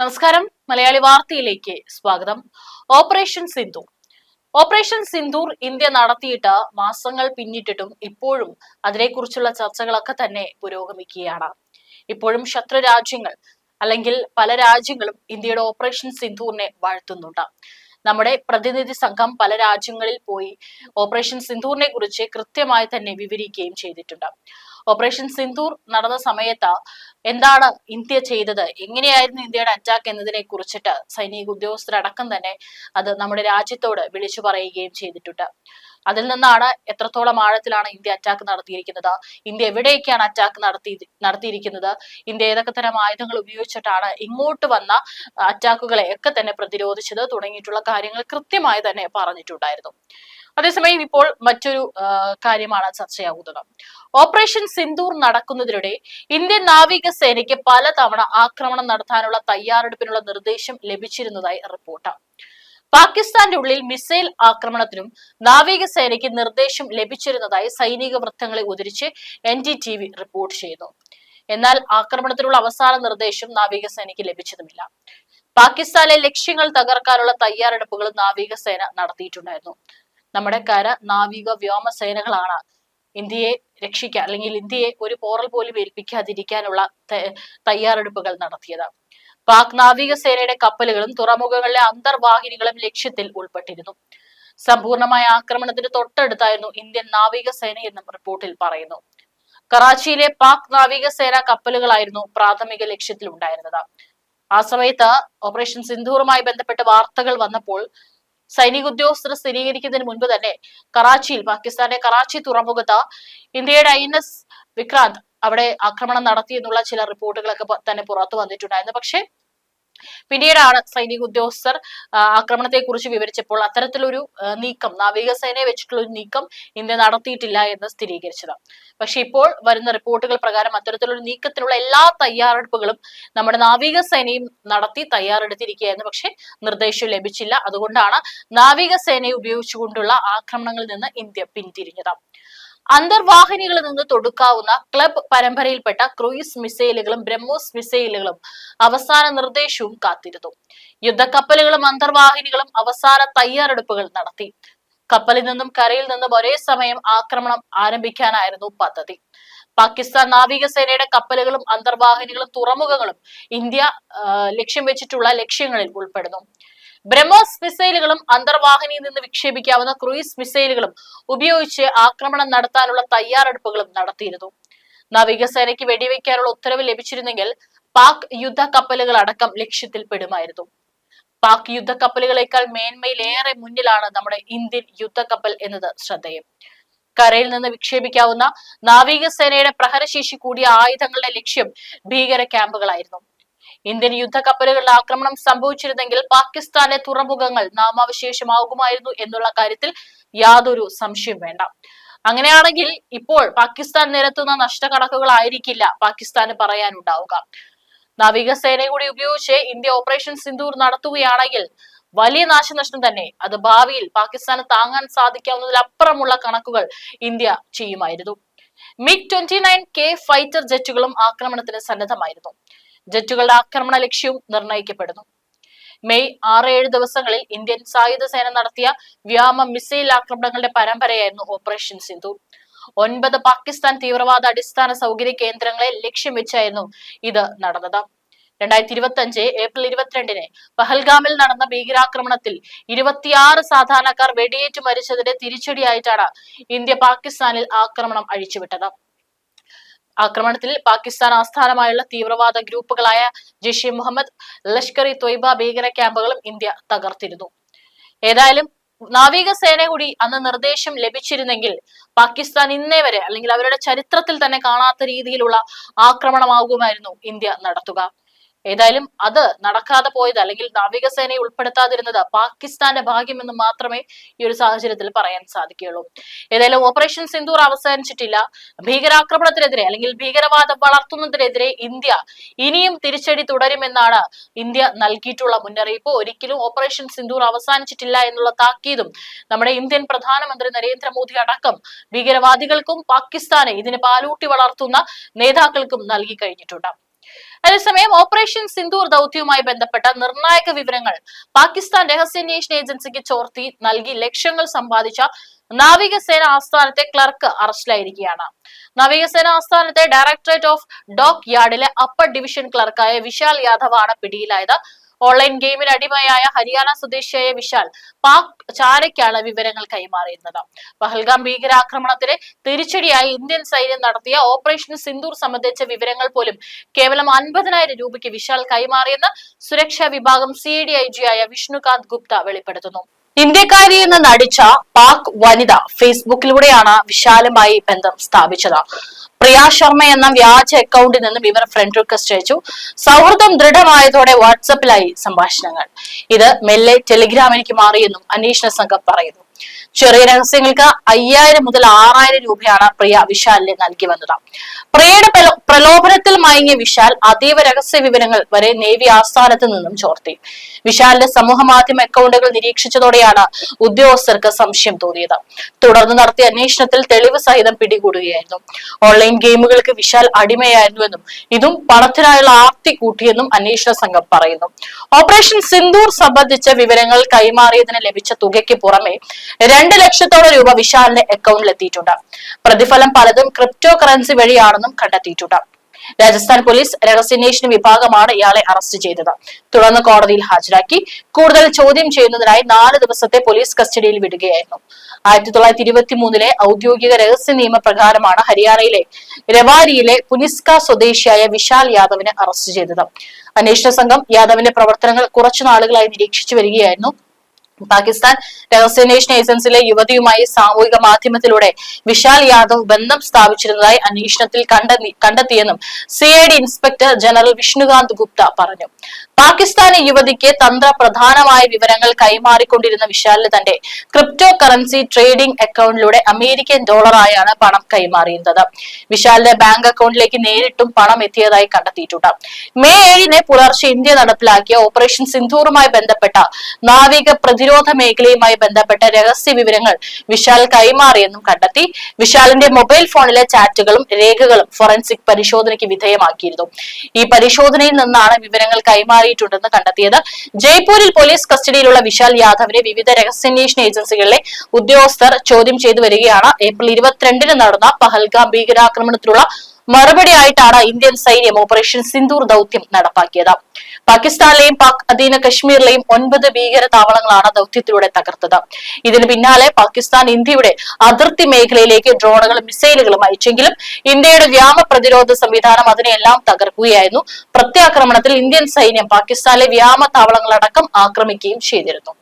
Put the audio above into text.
നമസ്കാരം. മലയാളി വാർത്തയിലേക്ക് സ്വാഗതം. Operation Sindhu. Operation Sindoor India നടത്തിയിട്ട് മാസങ്ങൾ പിന്നിട്ടിട്ടും ഇപ്പോഴും അതിനെക്കുറിച്ചുള്ള ചർച്ചകളൊക്കെ തന്നെ പുരോഗമിക്കുകയാണ്. ഇപ്പോഴും ശത്രു രാജ്യങ്ങൾ അല്ലെങ്കിൽ പല രാജ്യങ്ങളും ഇന്ത്യയുടെ ഓപ്പറേഷൻ സിന്ധൂറിനെ വാഴ്ത്തുന്നുണ്ട്. നമ്മുടെ പ്രതിനിധി സംഘം പല രാജ്യങ്ങളിൽ പോയി ഓപ്പറേഷൻ സിന്ധൂറിനെ കുറിച്ച് കൃത്യമായി തന്നെ വിവരിക്കുകയും ചെയ്തിട്ടുണ്ട്. ഓപ്പറേഷൻ സിന്ധൂർ നടന്ന സമയത്ത് എന്താണ് ഇന്ത്യ ചെയ്തത്? എങ്ങനെയായിരുന്നു ഇന്ത്യയുടെ അറ്റാക്ക് എന്നതിനെ കുറിച്ചിട്ട് സൈനിക ഉദ്യോഗസ്ഥരടക്കം തന്നെ അത് നമ്മുടെ രാജ്യത്തോട് വിളിച്ചു പറയുകയും ചെയ്തിട്ടുണ്ട്. അതിൽ നിന്നാണ് എത്രത്തോളം ആഴത്തിലാണ് ഇന്ത്യ അറ്റാക്ക് നടത്തിയിരിക്കുന്നത്? ഇന്ത്യ എവിടെയൊക്കെയാണ് അറ്റാക്ക് നടത്തി നടത്തിയിരിക്കുന്നത്? ഇന്ത്യ ഏതൊക്കെ തരം ആയുധങ്ങൾ ഉപയോഗിച്ചിട്ടാണ് ഇങ്ങോട്ട് വന്ന അറ്റാക്കുകളെ ഒക്കെ തന്നെ പ്രതിരോധിച്ചത് തുടങ്ങിയിട്ടുള്ള കാര്യങ്ങൾ കൃത്യമായി തന്നെ പറഞ്ഞിട്ടുണ്ടായിരുന്നു. അതേസമയം ഇപ്പോൾ മറ്റൊരു കാര്യമാണ് ചർച്ചയാകുന്നത്. ഓപ്പറേഷൻ സിന്ദൂർ നടക്കുന്നതിനിടെ ഇന്ത്യൻ നാവികസേനയ്ക്ക് പലതവണ ആക്രമണം നടത്താനുള്ള തയ്യാറെടുപ്പിനുള്ള നിർദ്ദേശം ലഭിച്ചിരുന്നതായി റിപ്പോർട്ട്. പാകിസ്ഥാന്റെ ഉള്ളിൽ മിസൈൽ ആക്രമണത്തിനും നാവികസേനയ്ക്ക് നിർദ്ദേശം ലഭിച്ചിരുന്നതായി സൈനിക വൃത്തങ്ങളെ ഉദ്ധരിച്ച് N D T V report ചെയ്യുന്നു. എന്നാൽ ആക്രമണത്തിനുള്ള അവസാന നിർദ്ദേശം നാവികസേനയ്ക്ക് ലഭിച്ചതുമില്ല. പാകിസ്ഥാനിലെ ലക്ഷ്യങ്ങൾ തകർക്കാനുള്ള തയ്യാറെടുപ്പുകൾ നാവികസേന നടത്തിയിട്ടുണ്ടായിരുന്നു. നമ്മുടെ കര നാവിക വ്യോമ വ്യോമസേനകളാണ് ഇന്ത്യയെ രക്ഷിക്കാൻ അല്ലെങ്കിൽ ഇന്ത്യയെ ഒരു പോറൽ പോലും ഏൽപ്പിക്കാതിരിക്കാനുള്ള തയ്യാറെടുപ്പുകൾ നടത്തിയത്. പാക് നാവിക സേനയുടെ കപ്പലുകളും തുറമുഖങ്ങളിലെ അന്തർവാഹിനികളും ലക്ഷ്യത്തിൽ ഉൾപ്പെട്ടിരുന്നു. സമ്പൂർണമായ ആക്രമണത്തിന് തൊട്ടടുത്തായിരുന്നു ഇന്ത്യൻ നാവിക സേന എന്നും റിപ്പോർട്ടിൽ പറയുന്നു. കറാച്ചിയിലെ പാക് നാവിക സേന കപ്പലുകളായിരുന്നു പ്രാഥമിക ലക്ഷ്യത്തിൽ ഉണ്ടായിരുന്നത് ആ സമയത്ത് ഓപ്പറേഷൻ സിന്ധൂറുമായി ബന്ധപ്പെട്ട് വാർത്തകൾ വന്നപ്പോൾ സൈനിക ഉദ്യോഗസ്ഥർ സ്ഥിരീകരിക്കുന്നതിന് മുൻപ് തന്നെ കറാച്ചിയിൽ പാകിസ്ഥാന്റെ കറാച്ചി തുറമുഖത്ത് ഇന്ത്യയുടെ ഐ എൻ എസ് വിക്രാന്ത് അവിടെ ആക്രമണം നടത്തി എന്നുള്ള ചില റിപ്പോർട്ടുകളൊക്കെ തന്നെ പുറത്തു വന്നിട്ടുണ്ടായിരുന്നു. പക്ഷേ പിന്നീടാണ് സൈനിക ഉദ്യോഗസ്ഥർ ആക്രമണത്തെ കുറിച്ച് വിവരിച്ചപ്പോൾ അത്തരത്തിലൊരു നീക്കം നാവികസേനയെ വെച്ചിട്ടുള്ള ഒരു നീക്കം ഇന്ത്യ നടത്തിയിട്ടില്ല എന്ന് സ്ഥിരീകരിച്ചത്. പക്ഷെ ഇപ്പോൾ വരുന്ന റിപ്പോർട്ടുകൾ പ്രകാരം അത്തരത്തിലൊരു നീക്കത്തിനുള്ള എല്ലാ തയ്യാറെടുപ്പുകളും നമ്മുടെ നാവികസേനയും നടത്തി തയ്യാറെടുത്തിരിക്കുകയായിരുന്നു പക്ഷെ നിർദ്ദേശം ലഭിച്ചില്ല. അതുകൊണ്ടാണ് നാവികസേനയെ ഉപയോഗിച്ചുകൊണ്ടുള്ള ആക്രമണങ്ങളിൽ നിന്ന് ഇന്ത്യ പിന്തിരിഞ്ഞത്. അന്തർവാഹിനികളിൽ നിന്ന് തൊടുക്കാവുന്ന ക്ലബ് പരമ്പരയിൽപ്പെട്ട ക്രൂയിസ് മിസൈലുകളും ബ്രഹ്മോസ് മിസൈലുകളും അവസാന നിർദ്ദേശവും കാത്തിരുന്നു. യുദ്ധക്കപ്പലുകളും അന്തർവാഹിനികളും അവസാന തയ്യാറെടുപ്പുകൾ നടത്തി. കപ്പലിൽ നിന്നും കരയിൽ നിന്നും ഒരേ സമയം ആക്രമണം ആരംഭിക്കാനായിരുന്നു പദ്ധതി. പാകിസ്ഥാൻ നാവികസേനയുടെ കപ്പലുകളും അന്തർവാഹിനികളും തുറമുഖങ്ങളും ഇന്ത്യ ലക്ഷ്യം വെച്ചിട്ടുള്ള ലക്ഷ്യങ്ങളിൽ ഉൾപ്പെടുന്നു. ബ്രഹ്മോസ് മിസൈലുകളും അന്തർവാഹിനിയിൽ നിന്ന് വിക്ഷേപിക്കാവുന്ന ക്രൂയിസ് മിസൈലുകളും ഉപയോഗിച്ച് ആക്രമണം നടത്താനുള്ള തയ്യാറെടുപ്പുകളും നടത്തിയിരുന്നു. നാവികസേനയ്ക്ക് വെടിവെക്കാനുള്ള ഉത്തരവ് ലഭിച്ചിരുന്നെങ്കിൽ പാക് യുദ്ധ കപ്പലുകൾ അടക്കം ലക്ഷ്യത്തിൽ പെടുമായിരുന്നു പാക് യുദ്ധ കപ്പലുകളേക്കാൾ മേന്മയിലേറെ മുന്നിലാണ് നമ്മുടെ ഇന്ത്യൻ യുദ്ധക്കപ്പൽ എന്നത് ശ്രദ്ധേയം. കരയിൽ നിന്ന് വിക്ഷേപിക്കാവുന്ന നാവികസേനയുടെ പ്രഹരശേഷി കൂടിയ ആയുധങ്ങളുടെ ലക്ഷ്യം ഭീകര ക്യാമ്പുകളായിരുന്നു. ഇന്ത്യൻ യുദ്ധക്കപ്പലുകളുടെ ആക്രമണം സംഭവിച്ചിരുന്നെങ്കിൽ പാകിസ്ഥാനെ തുറമുഖങ്ങൾ നാമാവശേഷമാകുമായിരുന്നു എന്നുള്ള കാര്യത്തിൽ യാതൊരു സംശയം വേണ്ട. അങ്ങനെയാണെങ്കിൽ ഇപ്പോൾ പാകിസ്ഥാൻ നിരത്തുന്ന നഷ്ടക്കണക്കുകളായിരിക്കില്ല പാകിസ്ഥാന് പറയാനുണ്ടാവുക. നാവികസേനയെ കൂടി ഉപയോഗിച്ച് ഇന്ത്യ ഓപ്പറേഷൻ സിന്ദൂർ നടത്തുകയാണെങ്കിൽ വലിയ നാശനഷ്ടം തന്നെ അത് ഭാവിയിൽ പാകിസ്ഥാന് താങ്ങാൻ സാധിക്കാവുന്നതിലപ്പുറമുള്ള കണക്കുകൾ ഇന്ത്യ ചെയ്യുമായിരുന്നു. MiG twenty nine K fighter ജെറ്റുകളും ആക്രമണത്തിന് സന്നദ്ധമായിരുന്നു. ജെറ്റുകളുടെ ആക്രമണ ലക്ഷ്യവും നിർണയിക്കപ്പെടുന്നു. മെയ് ആറ് ഏഴ് ദിവസങ്ങളിൽ ഇന്ത്യൻ സായുധ സേന നടത്തിയ വ്യോമ മിസൈൽ ആക്രമണങ്ങളുടെ പരമ്പരയായിരുന്നു ഓപ്പറേഷൻ സിന്ധു ഒൻപത് പാകിസ്ഥാൻ തീവ്രവാദ അടിസ്ഥാന സൗകര്യ കേന്ദ്രങ്ങളെ ലക്ഷ്യം വെച്ചായിരുന്നു ഇത് നടന്നത്. രണ്ടായിരത്തി ഇരുപത്തി അഞ്ച് ഏപ്രിൽ ഇരുപത്തിരണ്ടിന് പഹൽഗാമിൽ നടന്ന ഭീകരാക്രമണത്തിൽ ഇരുപത്തിയാറ് സാധാരണക്കാർ വെടിയേറ്റ് മരിച്ചതിന്റെ തിരിച്ചടിയായിട്ടാണ് ഇന്ത്യ പാകിസ്ഥാനിൽ ആക്രമണം അഴിച്ചുവിട്ടത്. ആക്രമണത്തിൽ പാകിസ്ഥാൻ ആസ്ഥാനമായുള്ള തീവ്രവാദ ഗ്രൂപ്പുകളായ ജെയ്ഷെ മുഹമ്മദ് ലഷ്കർ ഇ തൊയ്ബ ഭീകര ക്യാമ്പുകളും ഇന്ത്യ തകർത്തിരുന്നു. ഏതായാലും നാവികസേന കൂടി അന്ന് നിർദ്ദേശം ലഭിച്ചിരുന്നെങ്കിൽ പാകിസ്ഥാൻ ഇന്നേ വരെ അല്ലെങ്കിൽ അവരുടെ ചരിത്രത്തിൽ തന്നെ കാണാത്ത രീതിയിലുള്ള ആക്രമണമാകുമായിരുന്നു ഇന്ത്യ നടത്തുക. ഏതായാലും അത് നടക്കാതെ പോയത് അല്ലെങ്കിൽ നാവികസേനയെ ഉൾപ്പെടുത്താതിരുന്നത് പാകിസ്ഥാന്റെ ഭാഗ്യമെന്ന് മാത്രമേ ഈ ഒരു സാഹചര്യത്തിൽ പറയാൻ സാധിക്കുകയുള്ളൂ. ഏതായാലും ഓപ്പറേഷൻ സിന്ദൂർ അവസാനിച്ചിട്ടില്ല. ഭീകരാക്രമണത്തിനെതിരെ അല്ലെങ്കിൽ ഭീകരവാദം വളർത്തുന്നതിനെതിരെ ഇന്ത്യ ഇനിയും തിരിച്ചടി തുടരുമെന്നാണ് ഇന്ത്യ നൽകിയിട്ടുള്ള മുന്നറിയിപ്പ്. ഒരിക്കലും ഓപ്പറേഷൻ സിന്ദൂർ അവസാനിച്ചിട്ടില്ല എന്നുള്ള താക്കീതും നമ്മുടെ ഇന്ത്യൻ പ്രധാനമന്ത്രി നരേന്ദ്രമോദി അടക്കം ഭീകരവാദികൾക്കും പാകിസ്ഥാനെ ഇതിന് പാലൂട്ടി വളർത്തുന്ന നേതാക്കൾക്കും നൽകി കഴിഞ്ഞിട്ടുണ്ട്. അതേസമയം ഓപ്പറേഷൻ സിന്ദൂർ ദൗത്യവുമായി ബന്ധപ്പെട്ട നിർണായക വിവരങ്ങൾ പാകിസ്ഥാൻ രഹസ്യാന്വേഷണ ഏജൻസിക്ക് ചോർത്തി നൽകി ലക്ഷ്യങ്ങൾ സമ്പാദിച്ച നാവികസേന ആസ്ഥാനത്തെ ക്ലർക്ക് അറസ്റ്റിലായിരിക്കുകയാണ്. നാവികസേന ആസ്ഥാനത്തെ ഡയറക്ടറേറ്റ് ഓഫ് ഡോക്ക് യാർഡിലെ അപ്പർ ഡിവിഷൻ ക്ലർക്കായ വിശാൽ യാദവാണ് പിടിയിലായത്. ഓൺലൈൻ ഗെയിമിന് അടിമയായ ഹരിയാന സ്വദേശിയായ വിശാൽ പാക് ചാരയ്ക്കാണ് വിവരങ്ങൾ കൈമാറിയിരുന്നത്. പഹൽഗാം ഭീകരാക്രമണത്തിന് തിരിച്ചടിയായി ഇന്ത്യൻ സൈന്യം നടത്തിയ ഓപ്പറേഷൻ സിന്ദൂർ സംബന്ധിച്ച വിവരങ്ങൾ പോലും കേവലം അൻപതിനായിരം രൂപയ്ക്ക് വിശാൽ കൈമാറിയെന്ന് സുരക്ഷാ വിഭാഗം സി ഡി ഐ ജി ആയ വിഷ്ണുകാന്ത് ഗുപ്ത വെളിപ്പെടുത്തുന്നു. ഇന്ത്യക്കാരി എന്ന് നടിച്ച പാക് വനിത ഫേസ്ബുക്കിലൂടെയാണ് വിശാലമായി ബന്ധം സ്ഥാപിച്ചത്. പ്രിയ ശർമ്മ എന്ന വ്യാജ അക്കൗണ്ടിൽ നിന്നും ഇവർ ഫ്രണ്ട് റിക്വസ്റ്റ് അയച്ചു. സൗഹൃദം ദൃഢമായതോടെ വാട്സപ്പിലായി സംഭാഷണങ്ങൾ. ഇത് മെല്ലെ ടെലിഗ്രാമിലേക്ക് മാറിയെന്നും അന്വേഷണ സംഘം പറയുന്നു. ചെറിയ രഹസ്യങ്ങൾക്ക് അയ്യായിരം മുതൽ ആറായിരം രൂപയാണ് പ്രിയ വിശാലിന് നൽകി വന്നത്. പ്രിയയുടെ പ്രലോ- പ്രലോഭനത്തിൽ മയങ്ങിയ വിശാൽ അതീവ രഹസ്യ വിവരങ്ങൾ വരെ നേവി ആസ്ഥാനത്ത് നിന്നും ചോർത്തി. വിശാലിന്റെ സമൂഹ മാധ്യമ അക്കൗണ്ടുകൾ നിരീക്ഷിച്ചതോടെയാണ് ഉദ്യോഗസ്ഥർക്ക് സംശയം തോന്നിയത്. തുടർന്ന് നടത്തിയ അന്വേഷണത്തിൽ തെളിവ് സഹിതം പിടികൂടുകയായിരുന്നു. ഓൺലൈൻ ഗെയിമുകൾക്ക് വിശാൽ അടിമയായിരുന്നുവെന്നും ഇതും പണത്തിനായുള്ള ആർത്തി കൂട്ടിയെന്നും അന്വേഷണ സംഘം പറയുന്നു. ഓപ്പറേഷൻ സിന്ദൂർ സംബന്ധിച്ച വിവരങ്ങൾ കൈമാറിയതിന് ലഭിച്ച തുകയ്ക്ക് പുറമെ രണ്ട് ലക്ഷത്തോളം രൂപ വിശാലിന്റെ അക്കൗണ്ടിൽ എത്തിയിട്ടുണ്ട്. പ്രതിഫലം പലതും ക്രിപ്റ്റോ കറൻസി വഴിയാണെന്നും കണ്ടെത്തിയിട്ടുണ്ട്. രാജസ്ഥാൻ പോലീസ് രഹസ്യാന്വേഷണ വിഭാഗമാണ് ഇയാളെ അറസ്റ്റ് ചെയ്തത്. തുടർന്ന് കോടതിയിൽ ഹാജരാക്കി. കൂടുതൽ ചോദ്യം ചെയ്യുന്നതിനായി നാല് ദിവസത്തെ പോലീസ് കസ്റ്റഡിയിൽ വിടുകയായിരുന്നു. ആയിരത്തി തൊള്ളായിരത്തി ഇരുപത്തി മൂന്നിലെ ഔദ്യോഗിക രഹസ്യ നിയമപ്രകാരമാണ് ഹരിയാനയിലെ രവാരിയിലെ പുനിസ്ക സ്വദേശിയായ വിശാൽ യാദവിനെ അറസ്റ്റ് ചെയ്തത്. അന്വേഷണ സംഘം യാദവിന്റെ പ്രവർത്തനങ്ങൾ കുറച്ചു നാളുകളായി നിരീക്ഷിച്ചു വരികയായിരുന്നു. പാകിസ്ഥാൻ രഹസ്യാന്വേഷണ ഏജൻസിയിലെ യുവതിയുമായി സാമൂഹിക മാധ്യമത്തിലൂടെ വിശാൽ യാദവ് ബന്ധം സ്ഥാപിച്ചിരുന്നതായി അന്വേഷണത്തിൽ കണ്ടെത്തി കണ്ടെത്തിയെന്നും C I D inspector general Vishnukant Gupta പറഞ്ഞു. പാകിസ്ഥാനി യുവതിക്ക് തന്ത്രപ്രധാനമായ വിവരങ്ങൾ കൈമാറിക്കൊണ്ടിരുന്ന വിശാലിന് തന്റെ ക്രിപ്റ്റോ കറൻസി ട്രേഡിംഗ് അക്കൗണ്ടിലൂടെ അമേരിക്കൻ ഡോളറായാണ് പണം കൈമാറിയിരുന്നത്. വിശാലിന്റെ ബാങ്ക് അക്കൗണ്ടിലേക്ക് നേരിട്ടും പണം എത്തിയതായി കണ്ടെത്തിയിട്ടുണ്ട്. മെയ് ഏഴിന് പുലർച്ചെ ഇന്ത്യ നടപ്പിലാക്കിയ ഓപ്പറേഷൻ സിന്ധൂറുമായി ബന്ധപ്പെട്ട നാവിക പ്രതിരോധ മേഖലയുമായി ബന്ധപ്പെട്ട രഹസ്യ വിവരങ്ങൾ വിശാൽ കൈമാറിയെന്നും കണ്ടെത്തി. വിശാലിന്റെ മൊബൈൽ ഫോണിലെ ചാറ്റുകളും രേഖകളും ഫോറൻസിക് പരിശോധനയ്ക്ക് വിധേയമാക്കിയിരുന്നു. ഈ പരിശോധനയിൽ നിന്നാണ് വിവരങ്ങൾ കൈമാറിയിട്ടുണ്ടെന്ന് കണ്ടെത്തിയത്. ജയ്പൂരിൽ പോലീസ് കസ്റ്റഡിയിലുള്ള വിശാൽ യാദവിനെ വിവിധ രഹസ്യാന്വേഷണ ഏജൻസികളിലെ ഉദ്യോഗസ്ഥർ ചോദ്യം ചെയ്തു വരികയാണ്. ഏപ്രിൽ ഇരുപത്തിരണ്ടിന് നടന്ന പഹൽഗാം ഭീകരാക്രമണത്തിലുള്ള മറുപടിയായിട്ടാണ് ഇന്ത്യൻ സൈന്യം ഓപ്പറേഷൻ സിന്ദൂർ ദൗത്യം നടപ്പാക്കിയത്. പാകിസ്ഥാനിലെയും പാക് അധീന കശ്മീരിലെയും ഒൻപത് ഭീകര താവളങ്ങളാണ് ദൗത്യത്തിലൂടെ തകർത്തത്. ഇതിന് പിന്നാലെ പാകിസ്ഥാൻ ഇന്ത്യയുടെ അതിർത്തി മേഖലയിലേക്ക് ഡ്രോണുകളും മിസൈലുകളും അയച്ചെങ്കിലും ഇന്ത്യയുടെ വ്യാമ പ്രതിരോധ സംവിധാനം അതിനെയെല്ലാം തകർക്കുകയായിരുന്നു. പ്രത്യാക്രമണത്തിൽ ഇന്ത്യൻ സൈന്യം പാകിസ്ഥാനിലെ വ്യാമ താവളങ്ങളടക്കം ആക്രമിക്കുകയും ചെയ്തിരുന്നു.